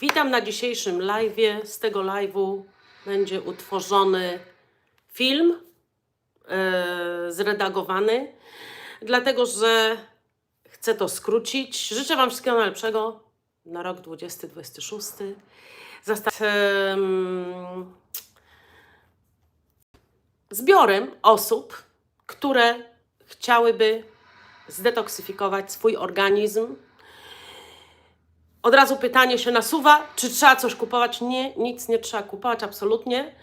Witam na dzisiejszym live'ie. Z tego live'u będzie utworzony film e, zredagowany, dlatego że chcę to skrócić. Życzę Wam wszystkiego najlepszego na rok 2026. Zostać em, zbiorem osób, które chciałyby zdetoksyfikować swój organizm, od razu pytanie się nasuwa, czy trzeba coś kupować? Nie, nic nie trzeba kupować, absolutnie.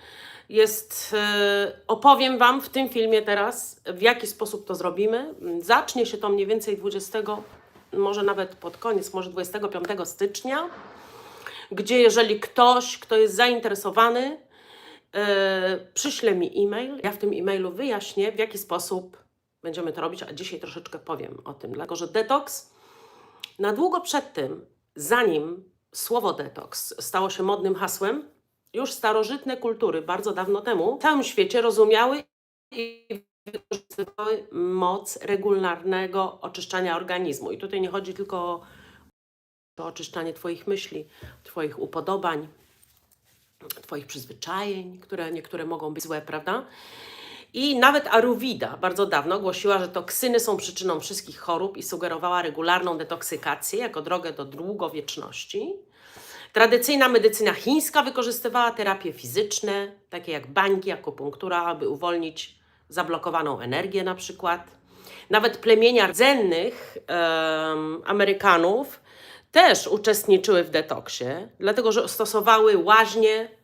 Jest, e, opowiem Wam w tym filmie teraz, w jaki sposób to zrobimy. Zacznie się to mniej więcej 20, może nawet pod koniec, może 25 stycznia, gdzie jeżeli ktoś, kto jest zainteresowany, e, przyśle mi e-mail. Ja w tym e-mailu wyjaśnię, w jaki sposób będziemy to robić, a dzisiaj troszeczkę powiem o tym, dlatego że detoks na długo przed tym, zanim słowo detoks stało się modnym hasłem, już starożytne kultury bardzo dawno temu w całym świecie rozumiały i wykorzystywały moc regularnego oczyszczania organizmu. I tutaj nie chodzi tylko o to oczyszczanie Twoich myśli, Twoich upodobań, Twoich przyzwyczajeń, które niektóre mogą być złe, prawda? I nawet Aruvida bardzo dawno głosiła, że toksyny są przyczyną wszystkich chorób i sugerowała regularną detoksykację jako drogę do długowieczności. Tradycyjna medycyna chińska wykorzystywała terapie fizyczne, takie jak bańki, akupunktura, aby uwolnić zablokowaną energię na przykład. Nawet plemienia rdzennych em, Amerykanów też uczestniczyły w detoksie, dlatego że stosowały łaźnie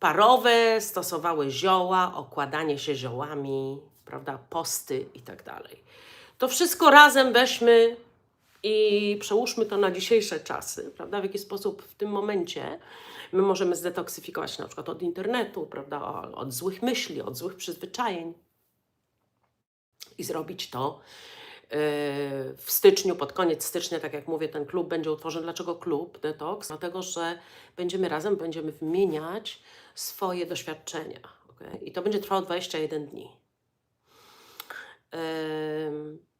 parowe, stosowały zioła, okładanie się ziołami, prawda, posty i tak dalej. To wszystko razem weźmy i przełóżmy to na dzisiejsze czasy, prawda, w jaki sposób w tym momencie my możemy zdetoksyfikować na przykład od internetu, prawda, od złych myśli, od złych przyzwyczajeń i zrobić to w styczniu, pod koniec stycznia, tak jak mówię, ten klub będzie utworzony. Dlaczego klub Detox? Dlatego, że będziemy razem, będziemy wymieniać swoje doświadczenia. Okay? I to będzie trwało 21 dni.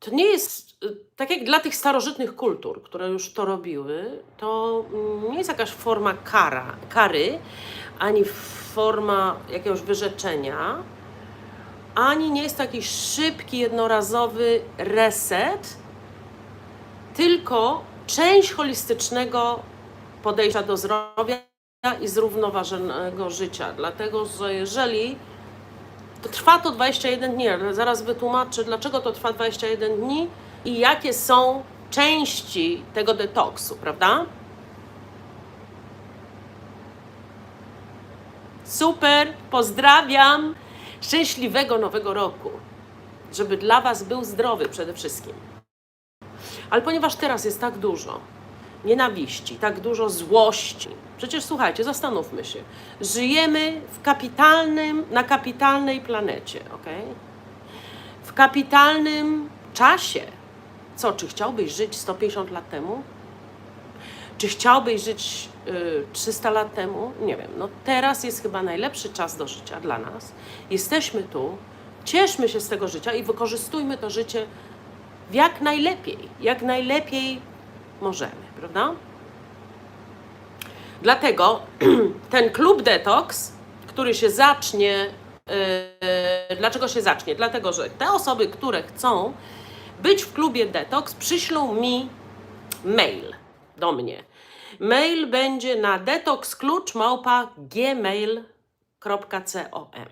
To nie jest, y, tak jak dla tych starożytnych kultur, które już to robiły, to mm, nie jest jakaś forma kara, kary, ani forma jakiegoś wyrzeczenia, ani nie jest to jakiś szybki, jednorazowy reset, tylko część holistycznego podejścia do zdrowia i zrównoważonego życia. Dlatego, że jeżeli to trwa to 21 dni, zaraz wytłumaczę, dlaczego to trwa 21 dni i jakie są części tego detoksu, prawda? Super, pozdrawiam. Szczęśliwego nowego roku. Żeby dla Was był zdrowy przede wszystkim. Ale ponieważ teraz jest tak dużo nienawiści, tak dużo złości, przecież słuchajcie, zastanówmy się. Żyjemy w kapitalnym, na kapitalnej planecie, ok? W kapitalnym czasie. Co, czy chciałbyś żyć 150 lat temu? Czy chciałbyś żyć y, 300 lat temu? Nie wiem. No teraz jest chyba najlepszy czas do życia dla nas. Jesteśmy tu, cieszmy się z tego życia i wykorzystujmy to życie jak najlepiej, jak najlepiej możemy, prawda? Dlatego ten klub detox, który się zacznie, yy, dlaczego się zacznie? Dlatego, że te osoby, które chcą być w klubie detox, przyślą mi mail do mnie. Mail będzie na detoxklucz@gmail.com.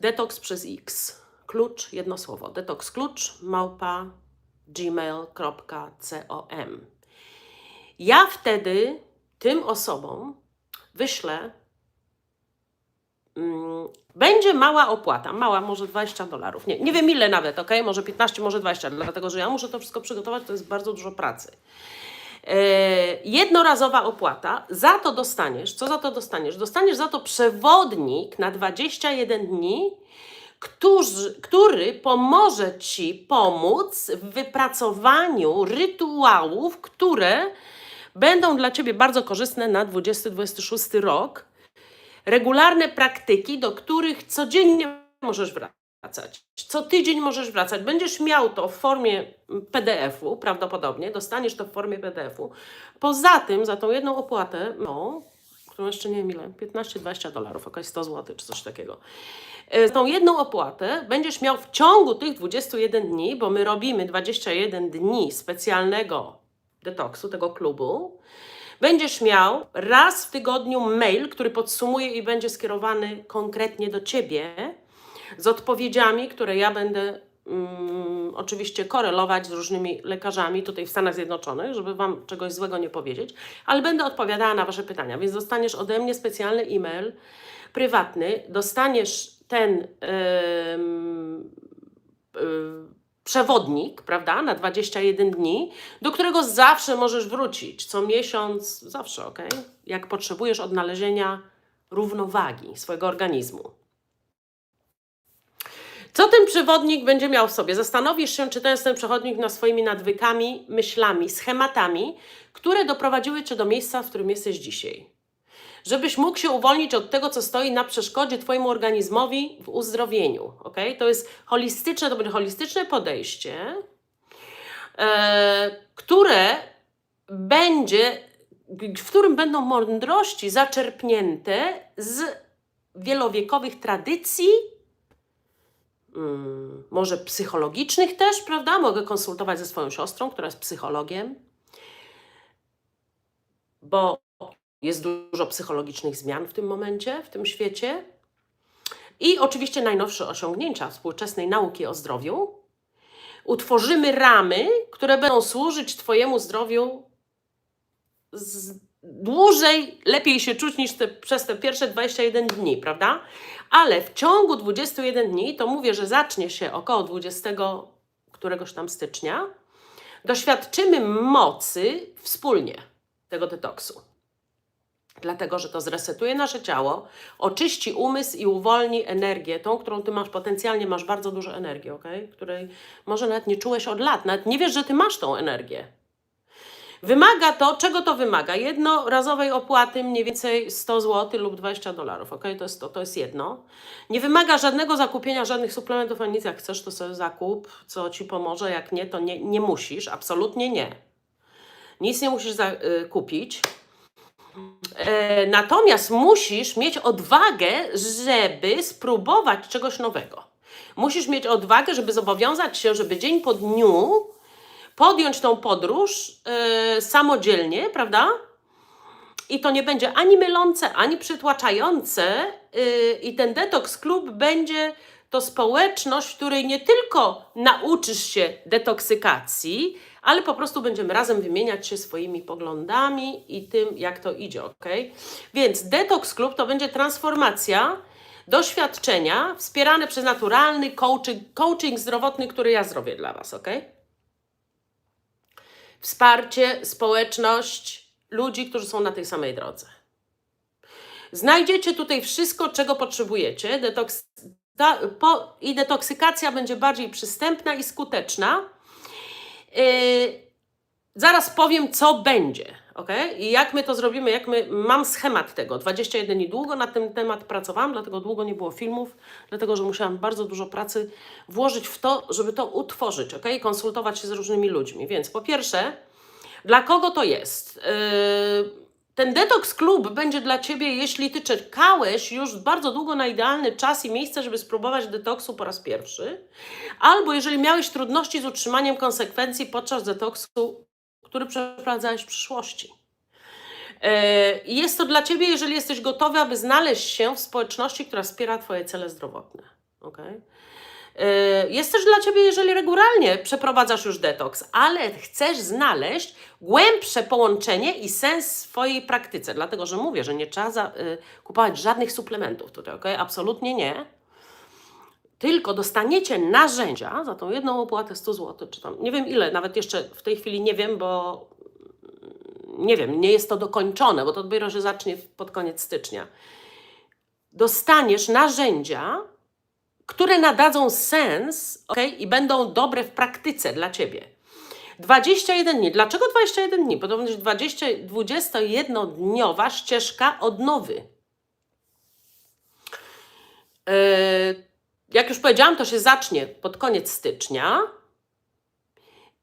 Detox przez X. Klucz, jedno słowo. Detox klucz małpa gmail.com. Ja wtedy tym osobom wyślę. Mm, będzie mała opłata, mała, może 20 dolarów. Nie, nie wiem ile nawet, ok? Może 15, może 20, dlatego że ja muszę to wszystko przygotować, to jest bardzo dużo pracy. E, jednorazowa opłata, za to dostaniesz, co za to dostaniesz? Dostaniesz za to przewodnik na 21 dni, który pomoże Ci pomóc w wypracowaniu rytuałów, które będą dla Ciebie bardzo korzystne na 2026 rok. Regularne praktyki, do których codziennie możesz wracać. Co tydzień możesz wracać. Będziesz miał to w formie PDF-u, prawdopodobnie, dostaniesz to w formie PDF-u. Poza tym, za tą jedną opłatę, no, którą jeszcze nie wiem ile, 15-20 dolarów, okej, 100 zł czy coś takiego. E, Za tą jedną opłatę będziesz miał w ciągu tych 21 dni, bo my robimy 21 dni specjalnego detoksu, tego klubu, będziesz miał raz w tygodniu mail, który podsumuje i będzie skierowany konkretnie do Ciebie z odpowiedziami, które ja będę mm, oczywiście korelować z różnymi lekarzami tutaj w Stanach Zjednoczonych, żeby Wam czegoś złego nie powiedzieć, ale będę odpowiadała na Wasze pytania, więc dostaniesz ode mnie specjalny e-mail prywatny, dostaniesz ten em, y, przewodnik, prawda, na 21 dni, do którego zawsze możesz wrócić, co miesiąc, zawsze, ok? Jak potrzebujesz odnalezienia równowagi swojego organizmu. Co ten przewodnik będzie miał w sobie? Zastanowisz się, czytając ten przewodnik nad swoimi nadwykami, myślami, schematami, które doprowadziły Cię do miejsca, w którym jesteś dzisiaj. Żebyś mógł się uwolnić od tego, co stoi na przeszkodzie Twojemu organizmowi w uzdrowieniu. ok? To jest holistyczne, to będzie holistyczne podejście, e, które będzie, w którym będą mądrości zaczerpnięte z wielowiekowych tradycji, mm, może psychologicznych też, prawda? Mogę konsultować ze swoją siostrą, która jest psychologiem, bo jest dużo psychologicznych zmian w tym momencie, w tym świecie. I oczywiście najnowsze osiągnięcia współczesnej nauki o zdrowiu. Utworzymy ramy, które będą służyć Twojemu zdrowiu z dłużej, lepiej się czuć niż te, przez te pierwsze 21 dni, prawda? Ale w ciągu 21 dni, to mówię, że zacznie się około 20 któregoś tam stycznia, doświadczymy mocy wspólnie tego detoksu. Dlatego, że to zresetuje nasze ciało, oczyści umysł i uwolni energię, tą, którą ty masz potencjalnie, masz bardzo dużo energii, ok? Której może nawet nie czułeś od lat, nawet nie wiesz, że ty masz tą energię. Wymaga to, czego to wymaga? Jednorazowej opłaty mniej więcej 100 zł lub 20 dolarów, ok? To jest, to, to jest jedno. Nie wymaga żadnego zakupienia, żadnych suplementów, ani nic. Jak chcesz, to sobie zakup, co ci pomoże, jak nie, to nie, nie musisz, absolutnie nie. Nic nie musisz za, y, kupić. E, natomiast musisz mieć odwagę, żeby spróbować czegoś nowego. Musisz mieć odwagę, żeby zobowiązać się, żeby dzień po dniu podjąć tą podróż e, samodzielnie, prawda? I to nie będzie ani mylące, ani przytłaczające. e, I ten detoks klub będzie to społeczność, w której nie tylko nauczysz się detoksykacji, ale po prostu będziemy razem wymieniać się swoimi poglądami i tym, jak to idzie, ok? Więc detoks klub to będzie transformacja doświadczenia wspierane przez naturalny coaching, coaching zdrowotny, który ja zrobię dla Was, ok? Wsparcie, społeczność ludzi, którzy są na tej samej drodze. Znajdziecie tutaj wszystko, czego potrzebujecie. Detoks, ta, po, I detoksykacja będzie bardziej przystępna i skuteczna. Yy, zaraz powiem, co będzie. ok? I jak my to zrobimy, jak my. Mam schemat tego. 21 dni długo na ten temat pracowałam, dlatego długo nie było filmów, dlatego że musiałam bardzo dużo pracy włożyć w to, żeby to utworzyć, ok? Konsultować się z różnymi ludźmi. Więc po pierwsze, dla kogo to jest? Yy, ten detoks klub będzie dla ciebie, jeśli ty czekałeś już bardzo długo na idealny czas i miejsce, żeby spróbować detoksu po raz pierwszy, albo jeżeli miałeś trudności z utrzymaniem konsekwencji podczas detoksu, który przeprowadzałeś w przyszłości. Yy, Jest to dla ciebie, jeżeli jesteś gotowy, aby znaleźć się w społeczności, która wspiera twoje cele zdrowotne. Okay? Yy, Jest też dla Ciebie, jeżeli regularnie przeprowadzasz już detoks, ale chcesz znaleźć głębsze połączenie i sens swojej praktyce. Dlatego, że mówię, że nie trzeba za, y, kupować żadnych suplementów tutaj, ok? Absolutnie nie. Tylko dostaniecie narzędzia za tą jedną opłatę 100 zł, czy tam nie wiem ile, nawet jeszcze w tej chwili nie wiem, bo nie wiem, nie jest to dokończone, bo to dopiero się zacznie pod koniec stycznia. Dostaniesz narzędzia, które nadadzą sens okay, i będą dobre w praktyce dla Ciebie. 21 dni. Dlaczego 21 dni? Będzie 20, 21-dniowa ścieżka odnowy. Yy, Jak już powiedziałam, to się zacznie pod koniec stycznia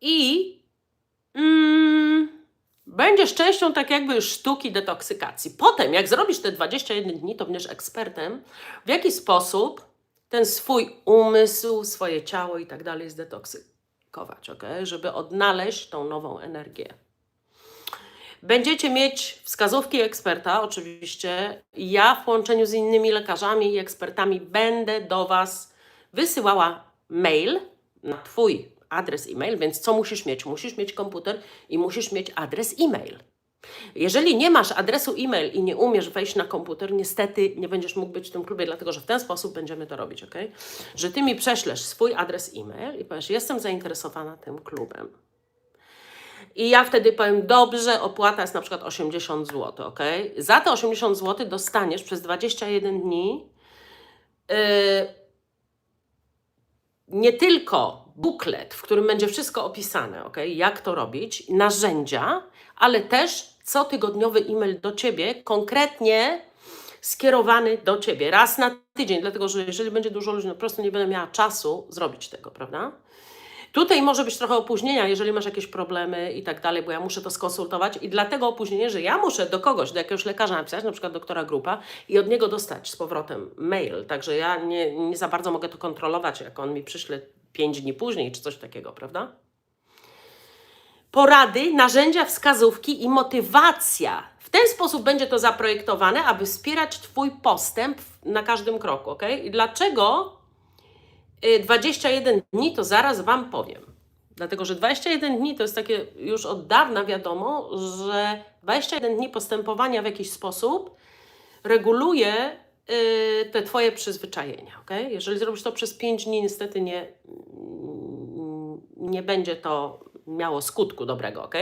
i mm, będziesz częścią tak jakby sztuki detoksykacji. Potem, jak zrobisz te 21 dni, to będziesz ekspertem, w jaki sposób ten swój umysł, swoje ciało i tak dalej zdetoksykować, ok? Żeby odnaleźć tą nową energię. Będziecie mieć wskazówki eksperta, oczywiście. Ja w połączeniu z innymi lekarzami i ekspertami będę do Was wysyłała mail na Twój adres e-mail, więc co musisz mieć? Musisz mieć komputer i musisz mieć adres e-mail. Jeżeli nie masz adresu e-mail i nie umiesz wejść na komputer, niestety nie będziesz mógł być w tym klubie, dlatego że w ten sposób będziemy to robić, ok? Że ty mi prześlesz swój adres e-mail i powiesz, jestem zainteresowana tym klubem. I ja wtedy powiem, dobrze, opłata jest na przykład 80 zł, ok? Za te 80 zł dostaniesz przez 21 dni yy, nie tylko buklet, w którym będzie wszystko opisane, ok? Jak to robić, narzędzia, ale też cotygodniowy e-mail do Ciebie, konkretnie skierowany do Ciebie, raz na tydzień, dlatego że jeżeli będzie dużo ludzi, no po prostu nie będę miała czasu zrobić tego, prawda? Tutaj może być trochę opóźnienia, jeżeli masz jakieś problemy i tak dalej, bo ja muszę to skonsultować i dlatego opóźnienie, że ja muszę do kogoś, do jakiegoś lekarza napisać, na przykład doktora Grupa i od niego dostać z powrotem mail, także ja nie, nie za bardzo mogę to kontrolować, jak on mi przyśle pięć dni później czy coś takiego, prawda? Porady, narzędzia, wskazówki i motywacja. W ten sposób będzie to zaprojektowane, aby wspierać Twój postęp na każdym kroku, ok? I dlaczego y, 21 dni, to zaraz Wam powiem. Dlatego, że 21 dni to jest takie już od dawna wiadomo, że 21 dni postępowania w jakiś sposób reguluje y, te Twoje przyzwyczajenia. ok? Jeżeli zrobisz to przez 5 dni, niestety nie, nie będzie to miało skutku dobrego. ok?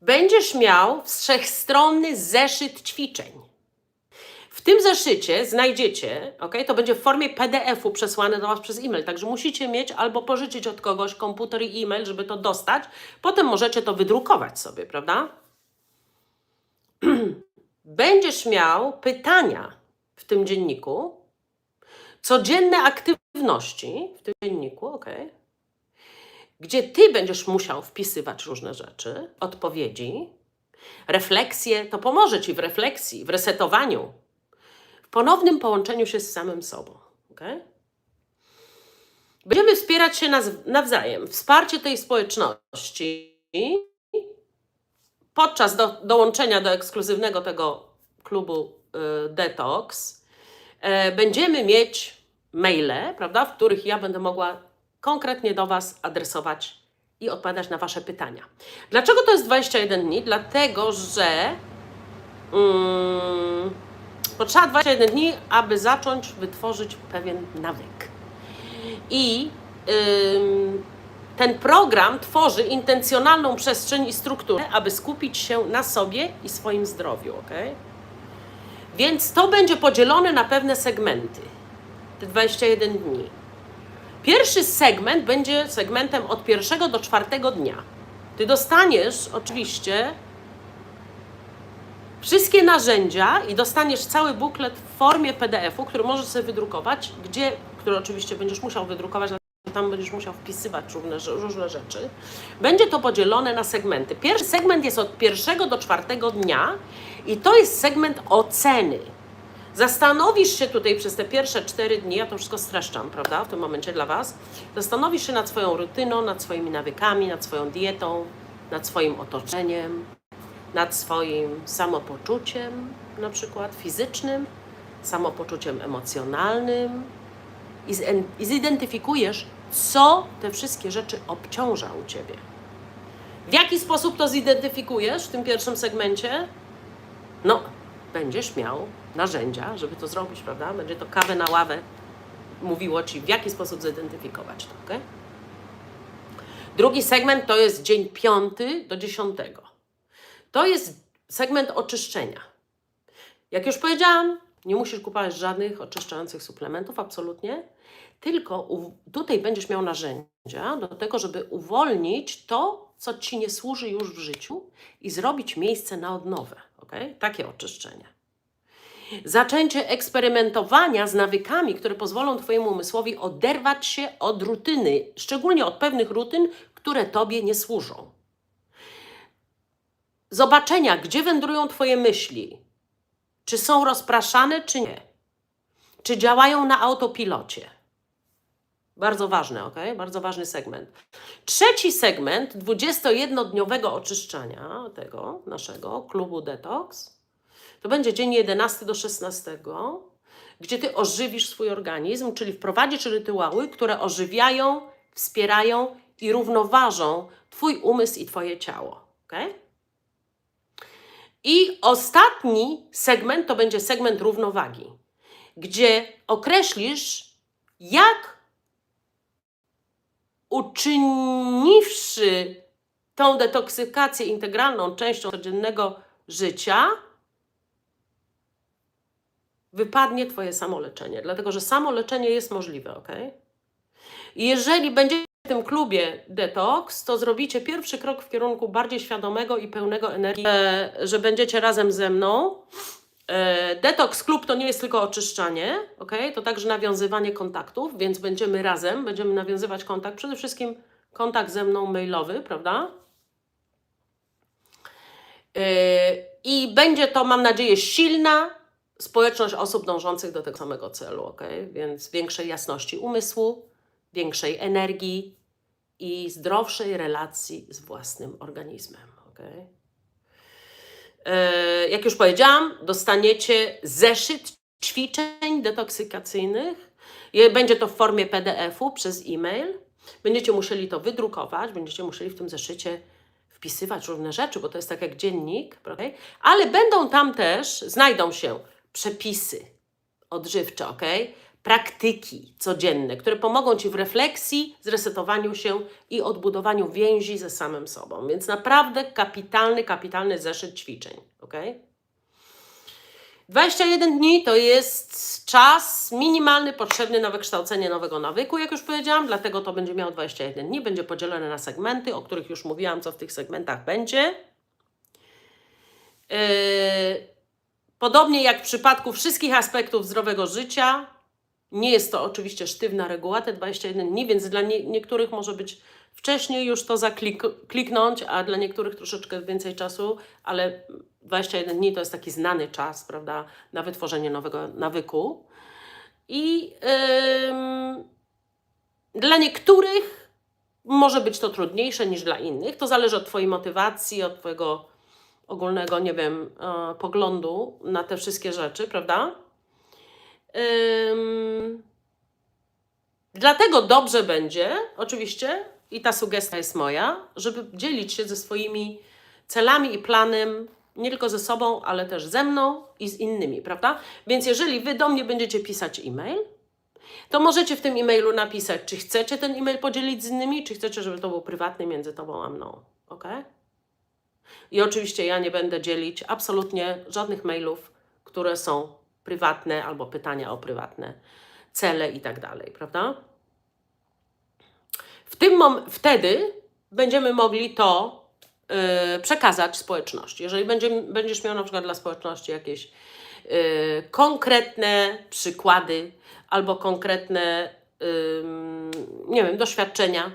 Będziesz miał wszechstronny zeszyt ćwiczeń. W tym zeszycie znajdziecie, ok, to będzie w formie PDF-u przesłane do Was przez e-mail, także musicie mieć albo pożyczyć od kogoś komputer i e-mail, żeby to dostać. Potem możecie to wydrukować sobie, prawda? Będziesz miał pytania w tym dzienniku, codzienne aktywności w tym dzienniku, ok, gdzie Ty będziesz musiał wpisywać różne rzeczy, odpowiedzi, refleksje, to pomoże Ci w refleksji, w resetowaniu, w ponownym połączeniu się z samym sobą. Okay? Będziemy wspierać się nawzajem. Wsparcie tej społeczności podczas do, dołączenia do ekskluzywnego tego klubu y, Detox e, będziemy mieć maile, prawda, w których ja będę mogła konkretnie do Was adresować i odpowiadać na Wasze pytania. Dlaczego to jest 21 dni? Dlatego, że mm, potrzeba 21 dni, aby zacząć wytworzyć pewien nawyk. I ten program tworzy intencjonalną przestrzeń i strukturę, aby skupić się na sobie i swoim zdrowiu, ok? Więc to będzie podzielone na pewne segmenty. Te 21 dni. Pierwszy segment będzie segmentem od pierwszego do czwartego dnia. Ty dostaniesz oczywiście wszystkie narzędzia i dostaniesz cały buklet w formie PDF-u, który możesz sobie wydrukować, gdzie, który oczywiście będziesz musiał wydrukować, tam będziesz musiał wpisywać różne, różne rzeczy. Będzie to podzielone na segmenty. Pierwszy segment jest od pierwszego do czwartego dnia i to jest segment oceny. Zastanowisz się tutaj przez te pierwsze cztery dni, ja to wszystko streszczam, prawda, w tym momencie dla Was. Zastanowisz się nad swoją rutyną, nad swoimi nawykami, nad swoją dietą, nad swoim otoczeniem, nad swoim samopoczuciem, na przykład fizycznym, samopoczuciem emocjonalnym i, zidentyfikujesz, co te wszystkie rzeczy obciąża u Ciebie. W jaki sposób to zidentyfikujesz w tym pierwszym segmencie? No, będziesz miał narzędzia, żeby to zrobić, prawda? Będzie to kawę na ławę mówiło Ci, w jaki sposób zidentyfikować to, ok? Drugi segment to jest dzień piąty do dziesiątego. To jest segment oczyszczenia. Jak już powiedziałam, nie musisz kupować żadnych oczyszczających suplementów, absolutnie. Tylko tutaj będziesz miał narzędzia do tego, żeby uwolnić to, co ci nie służy już w życiu i zrobić miejsce na odnowę. Okay? Takie oczyszczenie. Zaczęcie eksperymentowania z nawykami, które pozwolą Twojemu umysłowi oderwać się od rutyny, szczególnie od pewnych rutyn, które Tobie nie służą. Zobaczenia, gdzie wędrują Twoje myśli, czy są rozpraszane, czy nie, czy działają na autopilocie. Bardzo ważne, ok? Bardzo ważny segment. Trzeci segment 21-dniowego oczyszczania tego naszego klubu Detox to będzie dzień 11 do 16, gdzie ty ożywisz swój organizm, czyli wprowadzisz rytuały, które ożywiają, wspierają i równoważą twój umysł i twoje ciało. ok? I ostatni segment to będzie segment równowagi, gdzie określisz, jak uczyniwszy tą detoksykację integralną częścią codziennego życia, wypadnie Twoje samoleczenie. Dlatego, że samoleczenie jest możliwe, ok? Jeżeli będziecie w tym klubie detoks, to zrobicie pierwszy krok w kierunku bardziej świadomego i pełnego energii, e, że będziecie razem ze mną. E, Detoks klub to nie jest tylko oczyszczanie, ok? To także nawiązywanie kontaktów, więc będziemy razem, będziemy nawiązywać kontakt, przede wszystkim kontakt ze mną mailowy, prawda? E, I będzie to, mam nadzieję, silna społeczność osób dążących do tego samego celu, ok? Więc większej jasności umysłu, większej energii i zdrowszej relacji z własnym organizmem, ok? E, jak już powiedziałam, dostaniecie zeszyt ćwiczeń detoksykacyjnych. Będzie to w formie PDF-u przez e-mail. Będziecie musieli to wydrukować, będziecie musieli w tym zeszycie wpisywać różne rzeczy, bo to jest tak jak dziennik, ale będą tam też, znajdą się przepisy odżywcze, ok? Praktyki codzienne, które pomogą Ci w refleksji, zresetowaniu się i odbudowaniu więzi ze samym sobą. Więc naprawdę kapitalny, kapitalny zeszyt ćwiczeń, ok? 21 dni to jest czas minimalny potrzebny na wykształcenie nowego nawyku, jak już powiedziałam, dlatego to będzie miało 21 dni, będzie podzielone na segmenty, o których już mówiłam, co w tych segmentach będzie. Yy, Podobnie jak w przypadku wszystkich aspektów zdrowego życia, nie jest to oczywiście sztywna reguła, te 21 dni, więc dla nie, niektórych może być wcześniej już to zakliknąć, a dla niektórych troszeczkę więcej czasu, ale 21 dni to jest taki znany czas, prawda, na wytworzenie nowego nawyku. I ym, dla niektórych może być to trudniejsze niż dla innych. To zależy od Twojej motywacji, od Twojego ogólnego, nie wiem, e, poglądu na te wszystkie rzeczy, prawda? Dlatego dobrze będzie, oczywiście, i ta sugestia jest moja, żeby dzielić się ze swoimi celami i planem nie tylko ze sobą, ale też ze mną i z innymi, prawda? Więc jeżeli wy do mnie będziecie pisać e-mail, to możecie w tym e-mailu napisać, czy chcecie ten e-mail podzielić z innymi, czy chcecie, żeby to był prywatny między tobą a mną, ok? I oczywiście ja nie będę dzielić absolutnie żadnych mailów, które są prywatne albo pytania o prywatne cele i tak dalej, prawda? W tym mom- wtedy będziemy mogli to yy, przekazać społeczności. Jeżeli będzie, będziesz miał na przykład dla społeczności jakieś yy, konkretne przykłady albo konkretne, yy, nie wiem, doświadczenia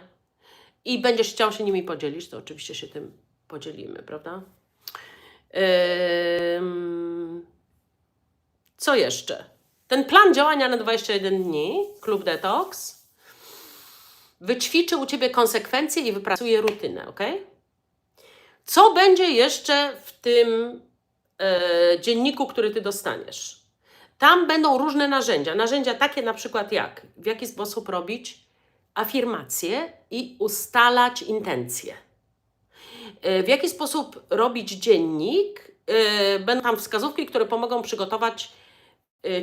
i będziesz chciał się nimi podzielić, to oczywiście się tym podzielimy, prawda? Ym, Co jeszcze? Ten plan działania na 21 dni, Klub Detox, wyćwiczy u Ciebie konsekwencje i wypracuje rutynę, ok? Co będzie jeszcze w tym e, dzienniku, który Ty dostaniesz? Tam będą różne narzędzia. Narzędzia takie na przykład jak, w jaki sposób robić afirmacje i ustalać intencje. E, W jaki sposób robić dziennik? E, Będą tam wskazówki, które pomogą przygotować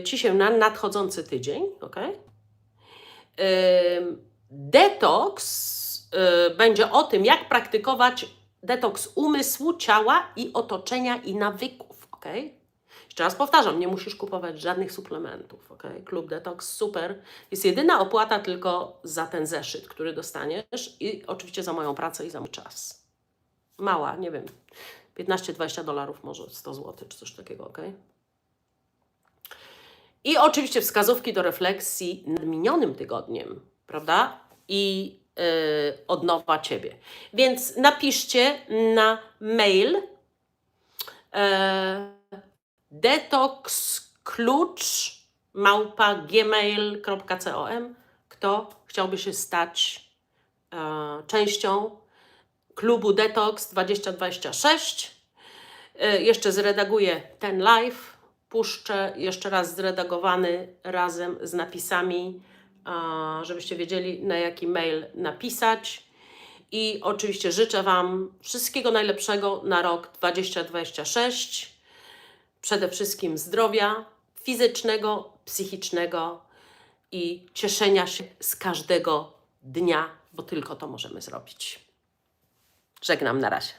Ci się na nadchodzący tydzień. ok? Detoks y, będzie o tym, jak praktykować detoks umysłu, ciała i otoczenia i nawyków. ok? Jeszcze raz powtarzam, nie musisz kupować żadnych suplementów. ok? Klub Detox super. Jest jedyna opłata tylko za ten zeszyt, który dostaniesz i oczywiście za moją pracę i za mój czas. Mała, nie wiem, 15-20 dolarów, może 100 zł czy coś takiego, ok? I oczywiście wskazówki do refleksji nad minionym tygodniem, prawda? I yy, Ciebie. Więc napiszcie na mail gmail.com kto chciałby się stać e, częścią klubu Detox 2026. E, jeszcze zredaguję ten live, puszczę jeszcze raz zredagowany razem z napisami, żebyście wiedzieli na jaki mail napisać. I oczywiście życzę Wam wszystkiego najlepszego na rok 2026. Przede wszystkim zdrowia fizycznego, psychicznego i cieszenia się z każdego dnia, bo tylko to możemy zrobić. Żegnam na razie.